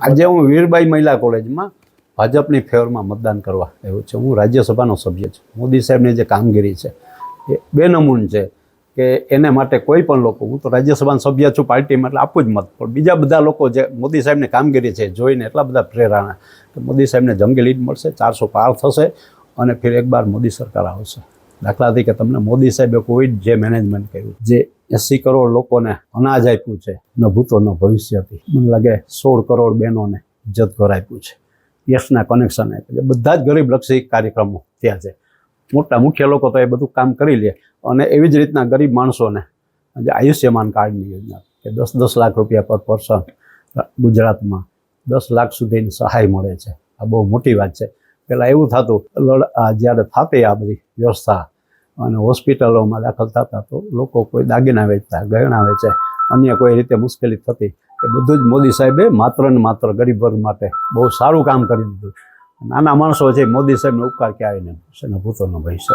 આજે હું વીરબાઈ મહિલા કોલેજમાં ભાજપની ફેવરમાં મતદાન કરવા આવ્યો છું. હું રાજ્યસભાનો સભ્ય છું. મોદી સાહેબની જે કામગીરી છે, એ બેનમૂન છે કે એને માટે કોઈ પણ લોકો, હું તો રાજ્યસભાનો સભ્ય છું પાર્ટીમાં એટલે આપું જ મત. પણ બીજા બધા લોકો જે મોદી સાહેબની કામગીરી છે જોઈને એટલા બધા પ્રેરણા કે મોદી સાહેબને જંગી લીડ મળશે, ચારસો પાર થશે અને ફિર એકવાર મોદી સરકાર આવશે. દાખલા તરીકે તમને મોદી સાહેબે કોવિડ જે મેનેજમેન્ટ કર્યું, જે એંસી કરોડ લોકોને અનાજ આપ્યું છે ન ભૂતો ન ભવિષ્યથી મને લાગે સોળ કરોડ બહેનોને ઇજ્જત ઘર આપ્યું છે. ગેસના કનેક્શન આપ્યું છે. બધા જ ગરીબલક્ષી કાર્યક્રમો ત્યાં છે. મોટા મુખ્ય લોકો તો એ બધું કામ કરી લે. અને એવી જ રીતના ગરીબ માણસોને જે આયુષ્યમાન કાર્ડની યોજના કે દસ દસ લાખ રૂપિયા પર પર્સન ગુજરાતમાં દસ લાખ સુધીની સહાય મળે છે. આ બહુ મોટી વાત છે. પહેલાં એવું થતું, લડ જ્યારે થાતી આ બધી વ્યવસ્થા અને હોસ્પિટલોમાં દાખલ થતા તો લોકો કોઈ દાગીના વેચતા, ગયણા વેચે. અન્ય કોઈ રીતે મુશ્કેલી થતી એ બધું જ મોદી સાહેબે માત્ર ને માત્ર ગરીબ વર્ગ માટે બહુ સારું કામ કરી દીધું. નાના માણસો છે, મોદી સાહેબનો ઉપકાર ક્યારેય નહીં ભૂલશે ને ભૂતો ન ભવિષ્ય